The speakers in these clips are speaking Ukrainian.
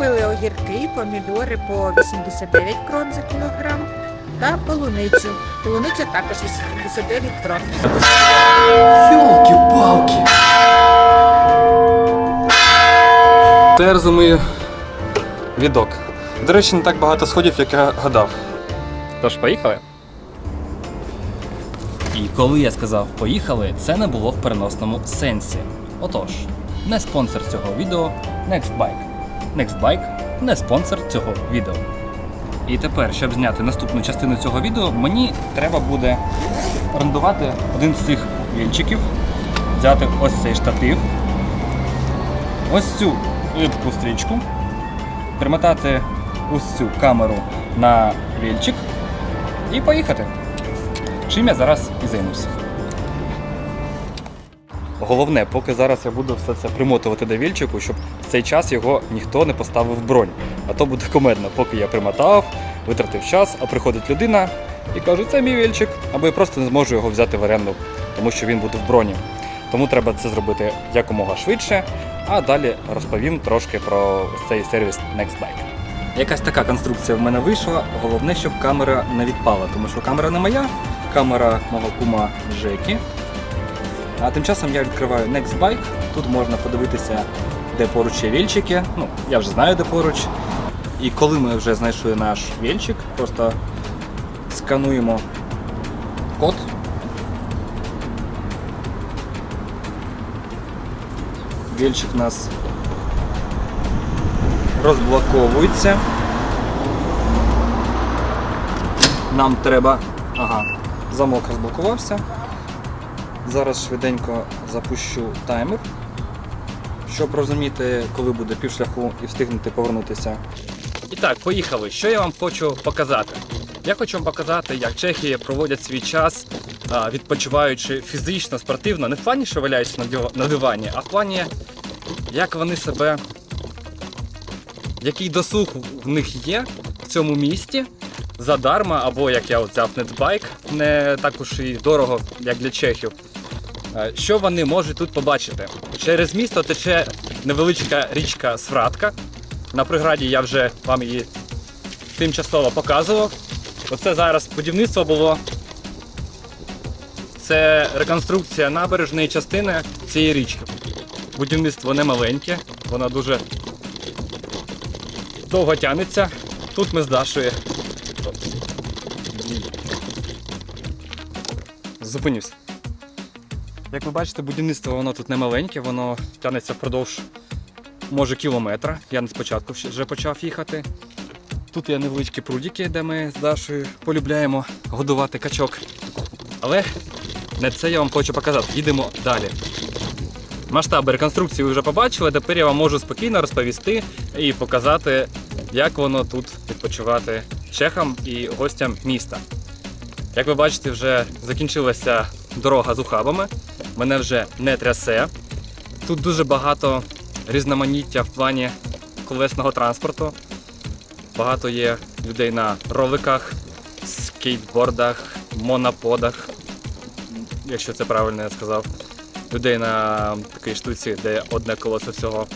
Купили огірки, помідори по 89 крон за кілограм та полуницю. Полуниця також 89 крон. Йолки-палки. Я відок. До речі, не так багато сходів, як я гадав. Тож, поїхали? І коли я сказав поїхали, це не було в переносному сенсі. Отож, не спонсор цього відео Nextbike. Nextbike не спонсор цього відео. І тепер, щоб зняти наступну частину цього відео, мені треба буде орендувати один з цих вільчиків, взяти ось цей штатив, ось цю липку стрічку, примотати ось цю камеру на вільчик і поїхати. Чим я зараз і займуся. Головне, поки зараз я буду все це примотувати до вільчику, щоб в цей час його ніхто не поставив в бронь. А то буде комедно, поки я примотав, витратив час, а приходить людина і каже, це мій вільчик, або я просто не зможу його взяти в оренду, тому що він буде в броні. Тому треба це зробити якомога швидше, а далі розповім трошки про цей сервіс NextBike. Якась така конструкція в мене вийшла. Головне, щоб камера не відпала, тому що камера не моя, камера мого кума Жекі. А тим часом я відкриваю NextBike. Тут можна подивитися, де поруч є вільчики. Ну, я вже знаю, де поруч. І коли ми вже знайшли наш вільчик, просто скануємо код. Вільчик у нас розблоковується. Нам треба. Ага, замок розблокувався. Зараз швиденько запущу таймер, щоб розуміти, коли буде півшляху і встигнути повернутися. І так, поїхали. Що я вам хочу показати? Я хочу вам показати, як чехи проводять свій час, відпочиваючи фізично, спортивно, не в плані, що валяються на дивані, а в плані, як вони себе, який досуг в них є в цьому місті задарма, або як я взяв нетбайк, не так уж і дорого, як для чехів. Е, Що вони можуть тут побачити? Через місто тече невеличка річка Свратка. На приграді я вже вам її тимчасово показував. Оце зараз будівництво було. Це реконструкція набережної частини цієї річки. Будівництво не маленьке, воно дуже довго тягнеться. Тут ми з Дашою. Зупинюсь. Як ви бачите, будівництво воно тут не маленьке, воно тягнеться впродовж може кілометра. Я не спочатку вже почав їхати. Тут є невеличкі прудики, де ми з Дашою полюбляємо годувати качок. Але не це я вам хочу показати. Їдемо далі. Масштаби реконструкції ви вже побачили, тепер я вам можу спокійно розповісти і показати, як воно тут відпочивати чехам і гостям міста. Як ви бачите, вже закінчилася дорога з ухабами. Мене вже не трясе. Тут дуже багато різноманіття в плані колесного транспорту. Багато є людей на роликах, скейтбордах, моноподах, якщо це правильно я сказав. Людей на такій штуці, де одне колесо всього.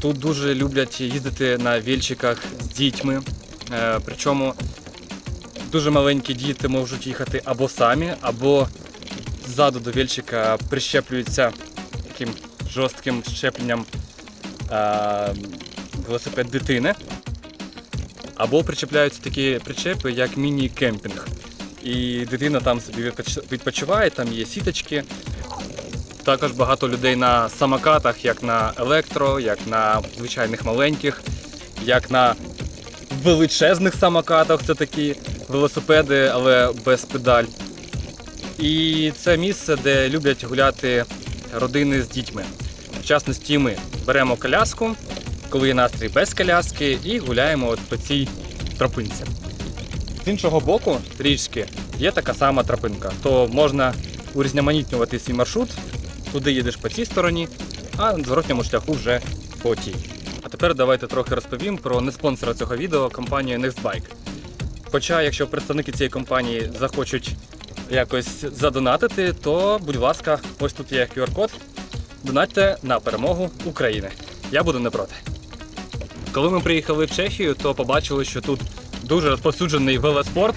Тут дуже люблять їздити на вільчиках з дітьми. Е, Причому дуже маленькі діти можуть їхати або самі, або ззаду до вільчика прищеплюються таким жорстким щепленням е, велосипед дитини. Або причепляються такі причепи, як міні-кемпінг. І дитина там собі відпочиває, там є сіточки. Також багато людей на самокатах, як на електро, як на звичайних маленьких, як на величезних самокатах. Це такі велосипеди, але без педаль. І це місце, де люблять гуляти родини з дітьми. В частності ми беремо коляску, коли є настрій без коляски, і гуляємо от по цій тропинці. З іншого боку річки є така сама тропинка, то можна урізноманітнювати свій маршрут. Туди їдеш по цій стороні, а на зворотньому шляху вже по тій. А тепер давайте трохи розповім про неспонсора цього відео компанію NextBike. Хоча, якщо представники цієї компанії захочуть якось задонатити, то будь ласка, ось тут є QR-код. Донатьте на перемогу України. Я буду не проти. Коли ми приїхали в Чехію, то побачили, що тут дуже розповсюджений велоспорт.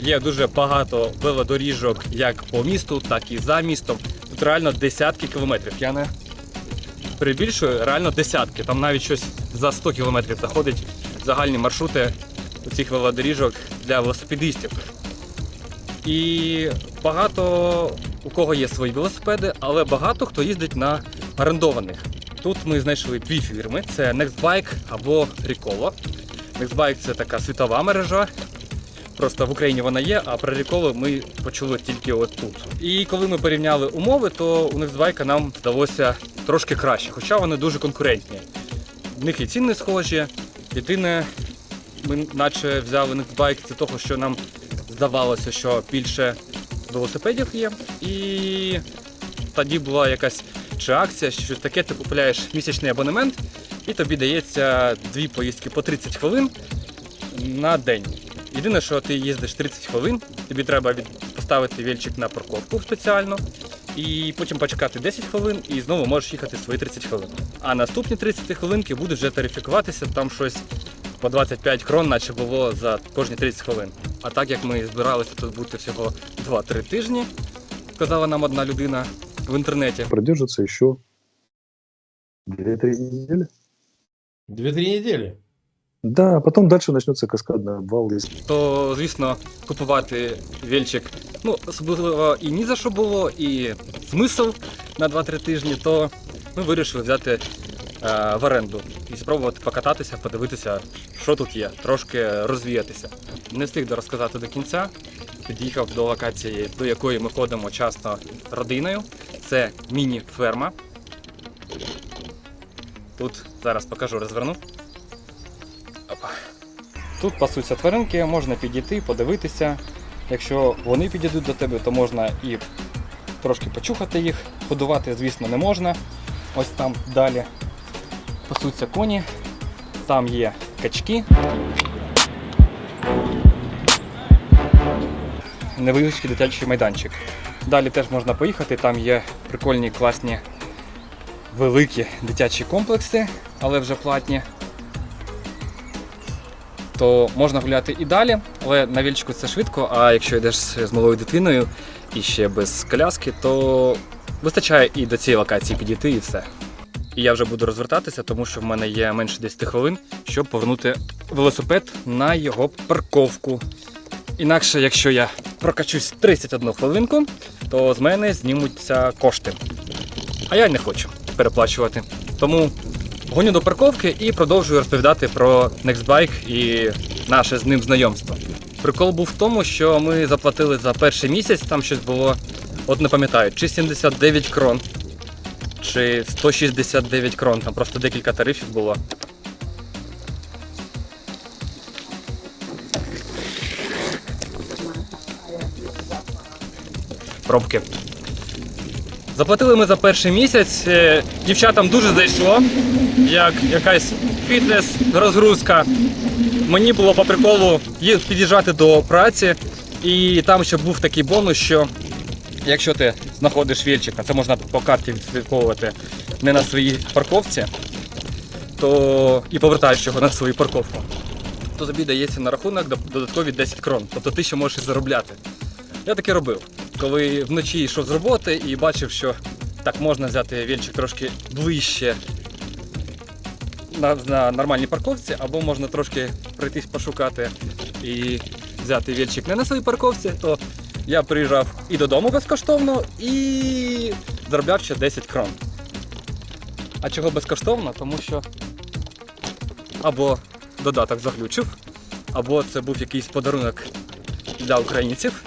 Є дуже багато велодоріжок як по місту, так і за містом. Тут реально десятки кілометрів. Я не перебільшую, реально десятки. Там навіть щось за 100 кілометрів заходить загальні маршрути у цих велодоріжок для велосипедистів. І багато у кого є свої велосипеди, але багато хто їздить на орендованих. Тут ми знайшли дві фірми: це Nextbike або Recolo. Nextbike це така світова мережа. Просто в Україні вона є, а про Recolo ми почули тільки от тут. І коли ми порівняли умови, то у Nextbike нам здалося трошки краще, хоча вони дуже конкурентні. В них і ціни схожі. Єдине, ми наче взяли Nextbike це того, що нам здавалося, що більше велосипедів є. І тоді була якась чи акція, щось таке, ти купуєш місячний абонемент, і тобі дається дві поїздки по 30 хвилин на день. Єдине, що ти їздиш 30 хвилин, тобі треба від... поставити вільчик на парковку спеціально, і потім почекати 10 хвилин і знову можеш їхати свої 30 хвилин. А наступні 30 хвилинки будуть вже тарифікуватися, там щось по 25 крон, наче було за кожні 30 хвилин. А так як ми збиралися тут бути всього 2-3 тижні, сказала нам одна людина в інтернеті. продержится еще 2-3 недели. Две-три недели. Да, а потом дальше начнется каскадный обвал. То, звісно, купувати вільчик, ну, особливо і ні за що було, і смисл на 2-3 тижні, то ми вирішили взяти е, в оренду і спробувати покататися, подивитися, що тут є, трошки розвіятися. Не встиг розказати до кінця. Під'їхав до локації, до якої ми ходимо часто родиною. Це міні-ферма. Тут зараз покажу, розверну. Опа. Тут пасуться тваринки, можна підійти, подивитися. Якщо вони підійдуть до тебе, то можна і трошки почухати їх. Годувати, звісно, не можна. Ось там далі пасуться коні. Там є качки. Невеличкий дитячий майданчик. Далі теж можна поїхати, там є прикольні, класні, великі дитячі комплекси, але вже платні то можна гуляти і далі, але на вільчику це швидко, а якщо йдеш з малою дитиною і ще без коляски, то вистачає і до цієї локації підійти і все. І я вже буду розвертатися, тому що в мене є менше 10 хвилин, щоб повернути велосипед на його парковку. Інакше, якщо я прокачусь 31 хвилинку, то з мене знімуться кошти. А я не хочу переплачувати. Тому гоню до парковки і продовжую розповідати про Nextbike і наше з ним знайомство. Прикол був в тому, що ми заплатили за перший місяць, там щось було, от не пам'ятаю, чи 79 крон, чи 169 крон, там просто декілька тарифів було. Пробки. Заплатили ми за перший місяць. е, Дівчатам дуже зайшло, як якась фітнес, розгрузка. Мені було по приколу під'їжджати до праці, і там ще був такий бонус, що якщо ти знаходиш вільчик, а це можна по карті відслідковувати не на своїй парковці, то і повертаєш його на свою парковку, то тобі дається на рахунок додаткові 10 крон. Тобто ти ще можеш і заробляти. Я таке робив, коли вночі йшов з роботи і бачив, що так можна взяти вільчик трошки ближче на, на нормальній парковці, або можна трошки пройтись пошукати і взяти вільчик не на своїй парковці, то я приїжджав і додому безкоштовно, і заробляв ще 10 крон. А чого безкоштовно? Тому що або додаток заглючив, або це був якийсь подарунок для українців.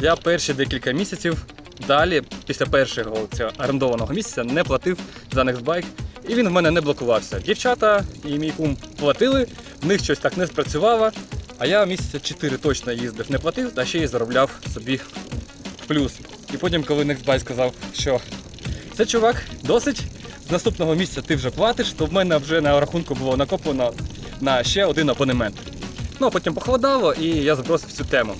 Я перші декілька місяців далі, після першого цього орендованого місяця, не платив за Nextbike, і він в мене не блокувався. Дівчата і мій кум платили, в них щось так не спрацювало. А я місяця 4 точно їздив, не платив, та ще й заробляв собі плюс. І потім, коли Nextbike сказав, що це чувак, досить. З наступного місяця ти вже платиш, то в мене вже на рахунку було накоплено на ще один абонемент. Ну а потім похолодало і я забросив цю тему.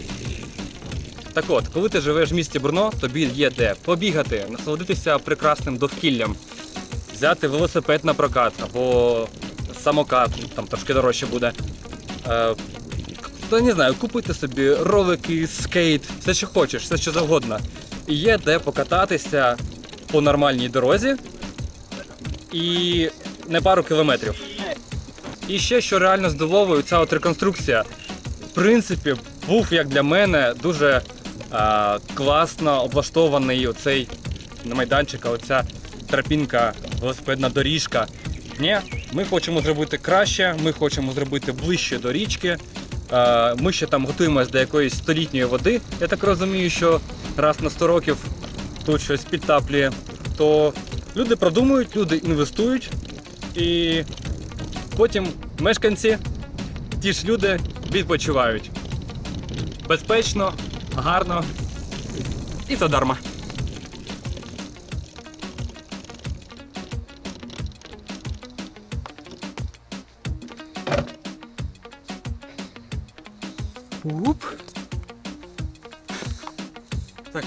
Так от, коли ти живеш в місті Брно, тобі є де побігати, насолодитися прекрасним довкіллям, взяти велосипед на прокат або самокат, там трошки дорожче буде. Та не знаю, купити собі ролики, скейт, все що хочеш, все що завгодно. І є де покататися по нормальній дорозі і не пару кілометрів. І ще що реально здивовує, ця от реконструкція. В принципі, був як для мене дуже а, класно облаштований оцей на майданчика, оця тропінка, велосипедна доріжка. Ні, ми хочемо зробити краще, ми хочемо зробити ближче до річки. Ми ще там готуємось до якоїсь столітньої води. Я так розумію, що раз на 100 років тут щось підтаплює, то люди продумують, люди інвестують, і потім мешканці, ті ж люди відпочивають. Безпечно, гарно і задарма.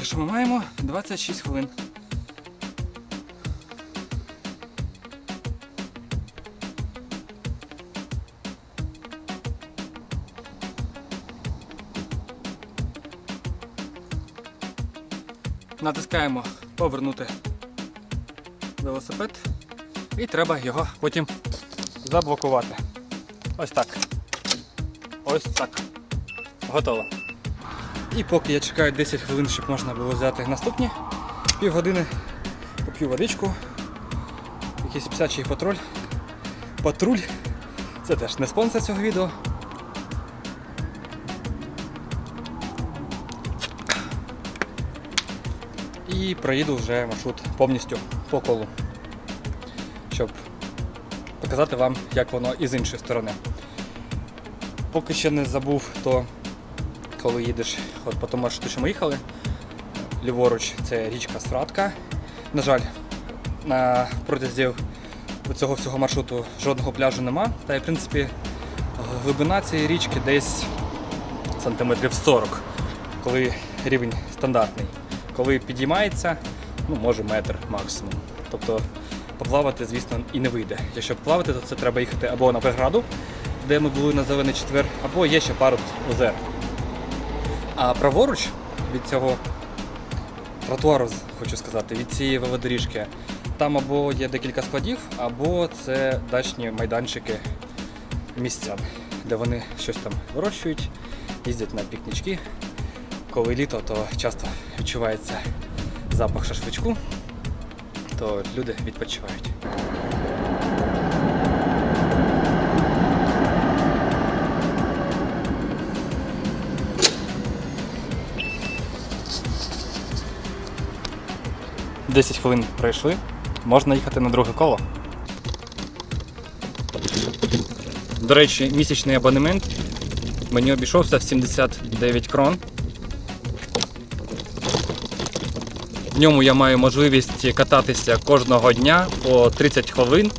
Що ми маємо? 26 хвилин. Натискаємо повернути велосипед і треба його потім заблокувати. Ось так. Ось так. Готово. І поки я чекаю 10 хвилин, щоб можна було взяти наступні півгодини, поп'ю водичку, якийсь псячий патруль. Патруль. Це теж не спонсор цього відео. І проїду вже маршрут повністю по колу, щоб показати вам, як воно і з іншої сторони. Поки ще не забув, то коли їдеш от по тому маршруту, що ми їхали, ліворуч це річка Стратка. На жаль, на протязі цього всього маршруту жодного пляжу нема. Та й в принципі глибина цієї річки десь сантиметрів 40, коли рівень стандартний. Коли підіймається, ну може метр максимум. Тобто поплавати, звісно, і не вийде. Якщо плавати, то це треба їхати або на преграду, де ми були на зелений четвер, або є ще пару озер. А праворуч від цього тротуару, хочу сказати, від цієї велодоріжки, там або є декілька складів, або це дачні майданчики місця, де вони щось там вирощують, їздять на пікнічки. Коли літо, то часто відчувається запах шашличку, то люди відпочивають. Десять хвилин пройшли, можна їхати на друге коло. До речі, місячний абонемент мені обійшовся в 79 крон. В ньому я маю можливість кататися кожного дня по 30 хвилин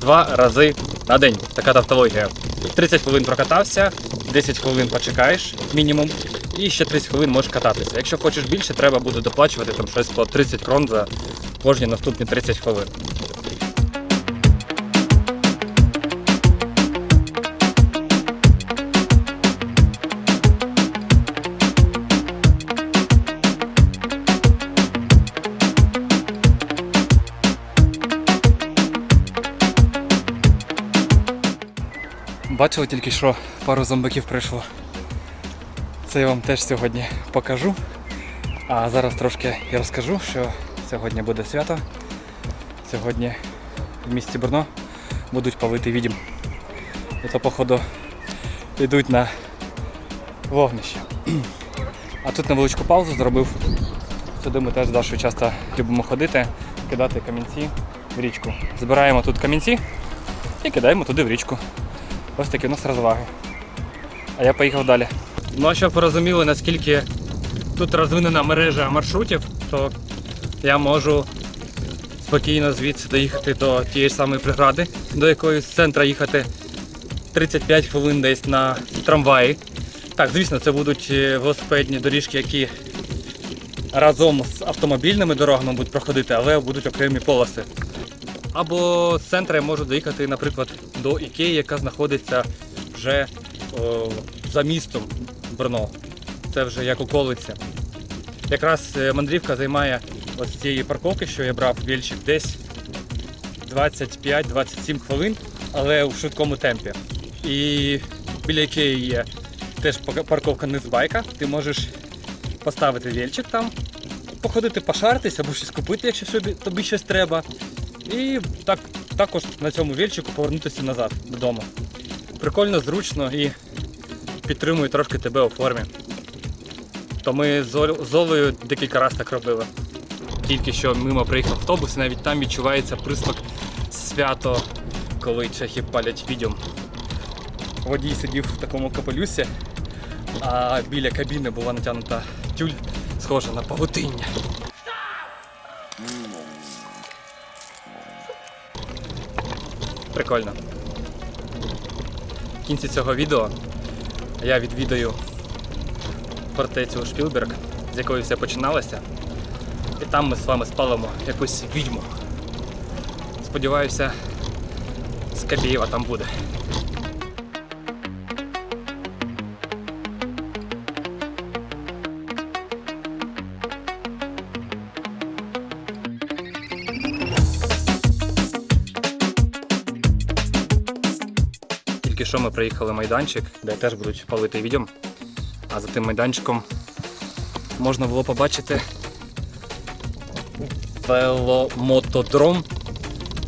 два рази на день. Така тавтологія. 30 хвилин прокатався, 10 хвилин почекаєш мінімум, і ще 30 хвилин можеш кататися. Якщо хочеш більше, треба буде доплачувати там щось по 30 крон за кожні наступні 30 хвилин. Бачили тільки що пару зомбаків прийшло. Це я вам теж сьогодні покажу. А зараз трошки я розкажу, що сьогодні буде свято. Сьогодні в місті Брно будуть палити відім. І то, походу, йдуть на вогнище. А тут невеличку паузу зробив. Сюди ми теж з часто любимо ходити, кидати камінці в річку. Збираємо тут камінці і кидаємо туди в річку. Ось такі у нас розваги. А я поїхав далі. Ну а щоб ви розуміли, наскільки тут розвинена мережа маршрутів, то я можу спокійно звідси доїхати до тієї ж самої прегради, до якої з центра їхати 35 хвилин десь на трамваї. Так, звісно, це будуть е, велосипедні доріжки, які разом з автомобільними дорогами будуть проходити, але будуть окремі полоси. Або з центра я можу доїхати, наприклад, до Ікеї, яка знаходиться вже о, за містом Брно. Це вже як околиця. Якраз е, мандрівка займає ось з цієї парковки, що я брав вільчик, десь 25-27 хвилин, але у швидкому темпі. І біля Ікеї є теж парковка Низбайка. Ти можеш поставити вільчик там, походити, пошаритись або щось купити, якщо собі, тобі щось треба. І так, також на цьому вільчику повернутися назад додому. Прикольно, зручно і підтримує трошки тебе у формі. То ми з Олею декілька разів так робили. Тільки що мимо приїхав автобус, і навіть там відчувається присмак свято, коли чехи палять відьом. Водій сидів в такому капелюсі, а біля кабіни була натягнута тюль, схожа на павутиння. Прикольно. В кінці цього відео я відвідаю фортецю Шпілберг, з якої все починалося. І там ми з вами спалимо якусь відьму. Сподіваюся, Скабєєва там буде. Що ми приїхали в майданчик, де теж будуть палити відьом. А за тим майданчиком можна було побачити веломотодром,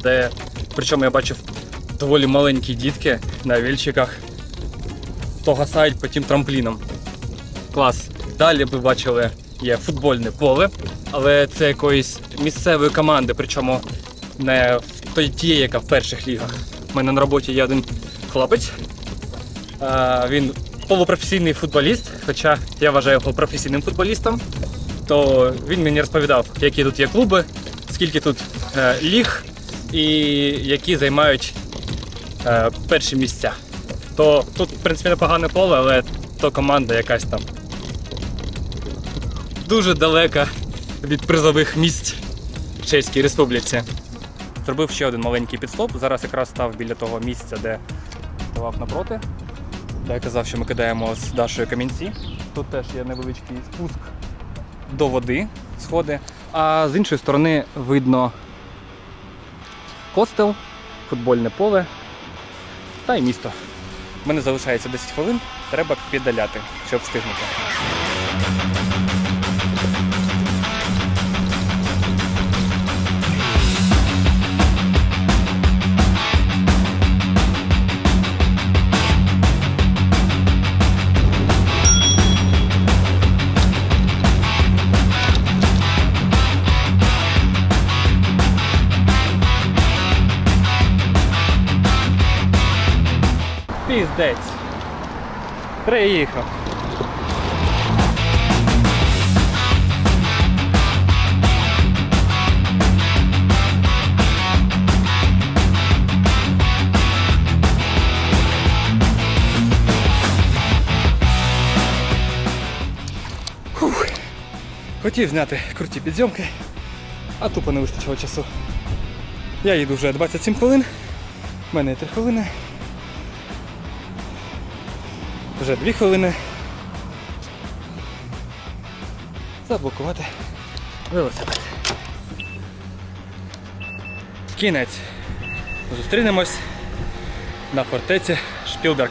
де причому я бачив доволі маленькі дітки на вільчиках, то гасають по тим трамплінам. Клас. Далі ви бачили є футбольне поле, але це якоїсь місцевої команди, причому не в тієї, яка в перших лігах. У мене на роботі є один хлопець. Він полупрофесійний футболіст, хоча я вважаю його професійним футболістом. То він мені розповідав, які тут є клуби, скільки тут е, ліг і які займають е, перші місця. То тут, в принципі, непогане поле, але то команда якась там дуже далека від призових місць в Чеській Республіці. Зробив ще один маленький підстоп. Зараз якраз став біля того місця, де ставав напроти. Де я казав, що ми кидаємо з Дашою камінці. Тут теж є невеличкий спуск до води, сходи. А з іншої сторони видно костел, футбольне поле та й місто. У мене залишається 10 хвилин, треба піддаляти, щоб встигнути. Піздець. Приїхав. Хотів зняти круті підзйомки, а тупо не вистачило часу. Я їду вже 27 хвилин. У мене є 3 хвилини. Вже 2 хвилини. Заблокувати велосипед. Кінець. Зустрінемось на фортеці Шпілберг.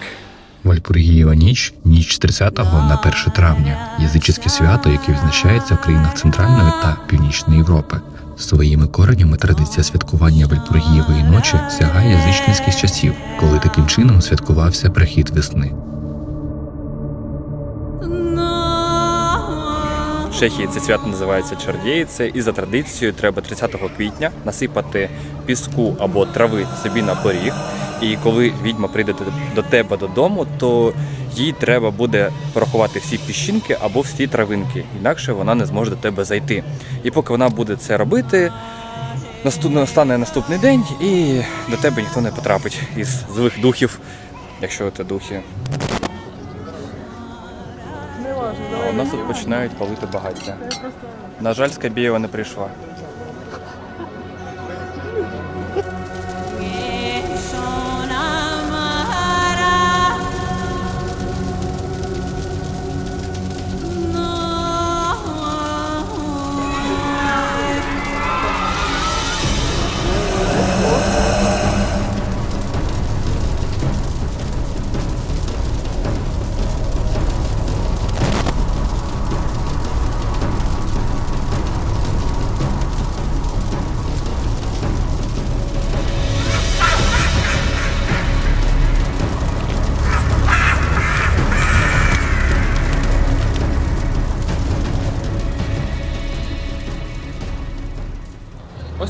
Вальпургієва ніч ніч з 30 на 1 травня, язичське свято, яке відзначається в країнах Центральної та Північної Європи. Своїми коренями традиція святкування Вальпургієвої ночі сягає язичницьких часів, коли таким чином святкувався прихід весни. Чехії це свято називається Чордєїце, і за традицією треба 30 квітня насипати піску або трави собі на поріг. І коли відьма прийде до- тебе додому, то їй треба буде порахувати всі піщинки або всі травинки, інакше вона не зможе до тебе зайти. І поки вона буде це робити, настане наступний день, і до тебе ніхто не потрапить із злих духів, якщо це духи. У нас тут починають палити багаття. На жаль, Скабєєва не прийшла.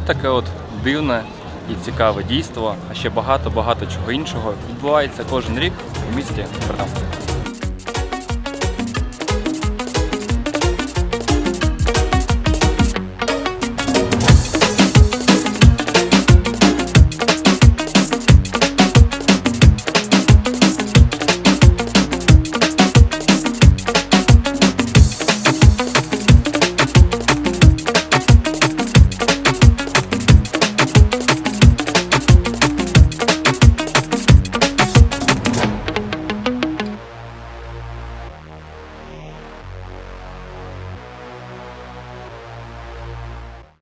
Таке от дивне і цікаве дійство, а ще багато-багато чого іншого відбувається кожен рік у місті Бердам.